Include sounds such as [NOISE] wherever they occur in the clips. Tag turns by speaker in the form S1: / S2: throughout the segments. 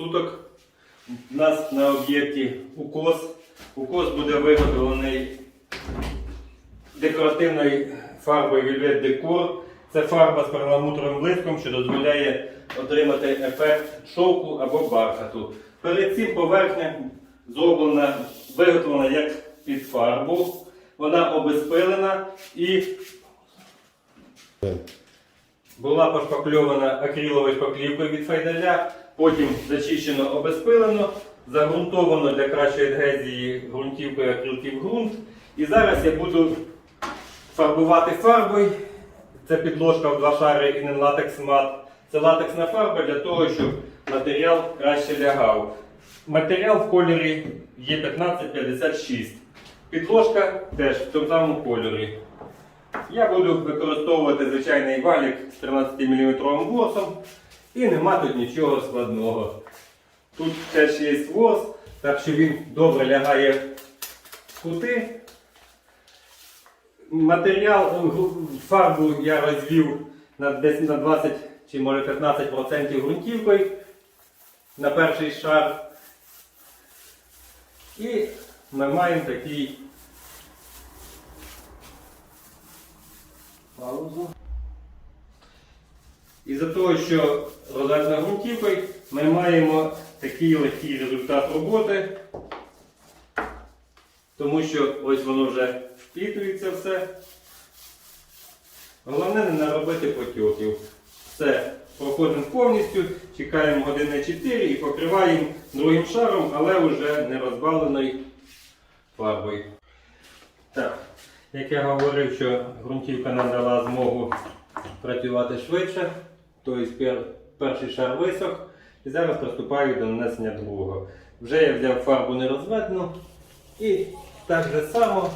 S1: суток. У нас на об'єкті укос. Укос буде виготовлений декоративною фарбою Velvet Decor. Це фарба з перламутровим блиском, що дозволяє отримати ефект шовку або бархату. Перед цим поверхня зроблена, виготовлена як під фарбу. Вона обезпилена і була пошпакльована акриловою шпаклівкою від файдаля, потім зачищено обезпилено, загрунтовано для кращої адгезії ґрунтівкою акрилків ґрунт. І зараз я буду фарбувати фарбою. Це підложка в два шари і не латекс мат. Це латексна фарба для того, щоб матеріал краще лягав. Матеріал в кольорі є 1556. Підложка теж в тому самому кольорі. Я буду використовувати звичайний валік з 13-мм ворсом і нема тут нічого складного. Тут теж є ворс, так що він добре лягає в кути. Матеріал, фарбу я розвів на, десь на 20 чи може 15% ґрунтівкою на перший шар. І ми маємо такий паузу. Із-за того, що розведена ґрунтівкою, ми маємо такий легкий результат роботи, тому що ось воно вже впітується все. Головне не наробити потьоків. Все, проходимо повністю, чекаємо години 4 і покриваємо другим шаром, але вже не розбавленою фарбою. Так, як я говорив, що ґрунтівка нам дала змогу працювати швидше, тобто перший шар висох, і зараз приступаю до нанесення другого. Вже я взяв фарбу нерозведену і так же само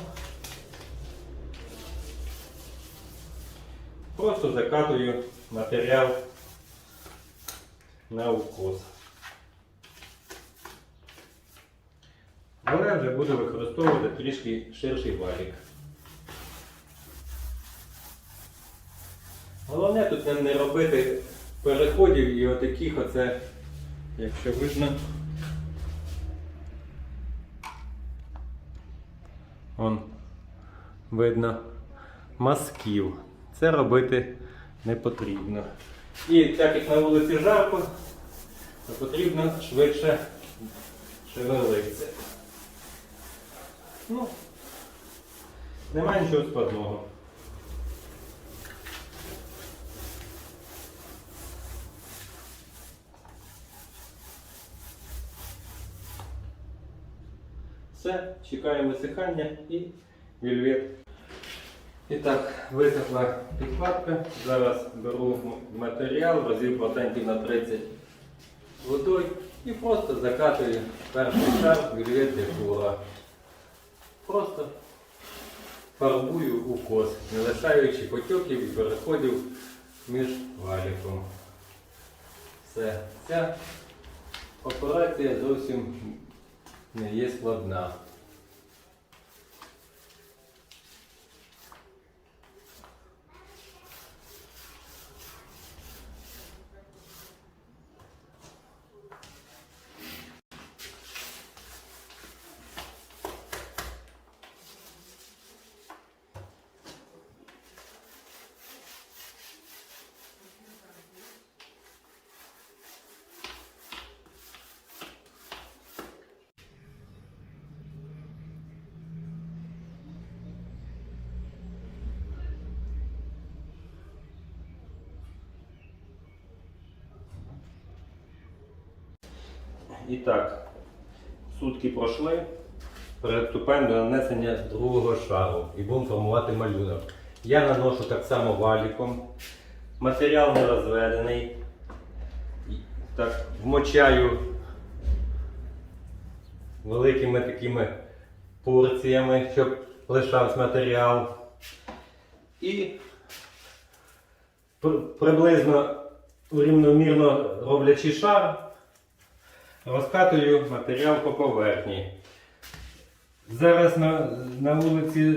S1: просто закатую матеріал на укос. Але вже буду використовувати трішки ширший валік. Головне тут не- робити переходів і отаких оце, якщо видно. Вон, видно, мазків. Це робити не потрібно. І так як на вулиці жарко, то потрібно швидше шевелитися. Ну, немає нічого складного. Все, чекаємо висихання і вільвет. І так, висохла підкладка. Зараз беру матеріал, розів процентів на 30 водою і просто закатую перший шар вільвет для декора. Просто фарбую укос, не лишаючи потьоків і переходів між валіком. Все. Ця операція зовсім не є складна. І так, сутки пройшли. Приступаємо до нанесення другого шару і будемо формувати малюнок. Я наношу так само валіком. Матеріал не розведений. Так, вмочаю великими такими порціями, щоб лишався матеріал. І приблизно рівномірно роблячи шар, розкатую матеріал по поверхні. Зараз на, на вулиці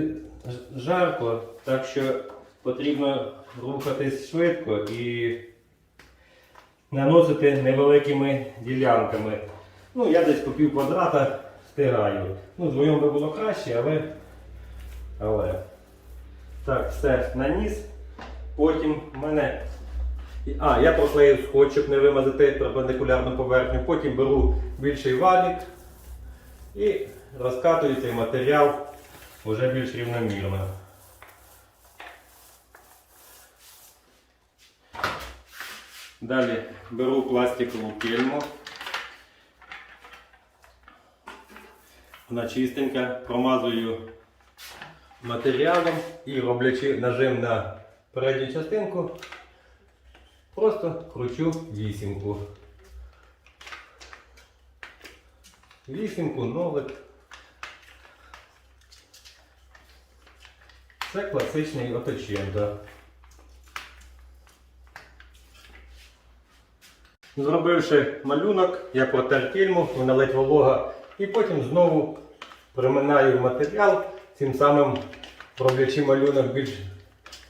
S1: жарко, так що потрібно рухатись швидко і наносити невеликими ділянками. Ну, я десь по пів квадрата стираю. Ну, вдвоєм би було краще, але. але. Так, все наніс. Потім мене. А, я проклеїв скотч, щоб не вимазати перпендикулярну поверхню. Потім беру більший валік і розкатую цей матеріал вже більш рівномірно. Далі беру пластикову кельму. Вона чистенька, промазую матеріалом і роблячи нажим на передню частинку, просто кручу вісімку. Вісімку, нолик. Це класичний оточенко. Зробивши малюнок, я протер кільму, вона ледь волога, і потім знову приминаю матеріал, цим самим роблячи малюнок більш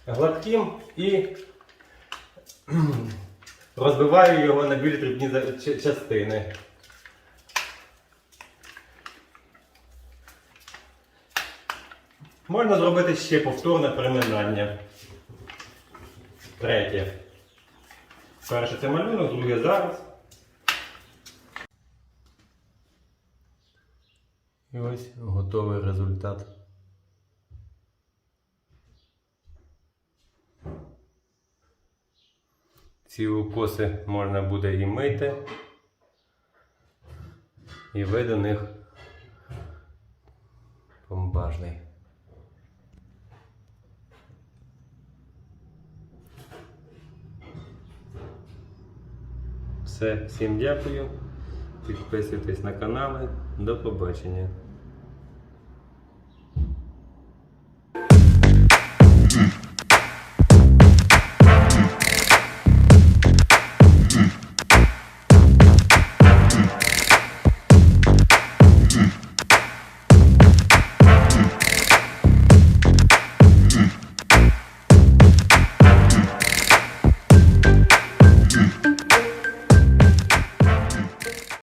S1: гладким і [CLEARS THROAT] розбиваю його на більш дрібні частини. Можна зробити ще повторне приминання. Третє. Перше це малюнок, друге зараз. І ось готовий результат. Ці укоси можна буде і мити, і вид у них бомбажний. Все, всім дякую. Підписуйтесь на канали. До побачення.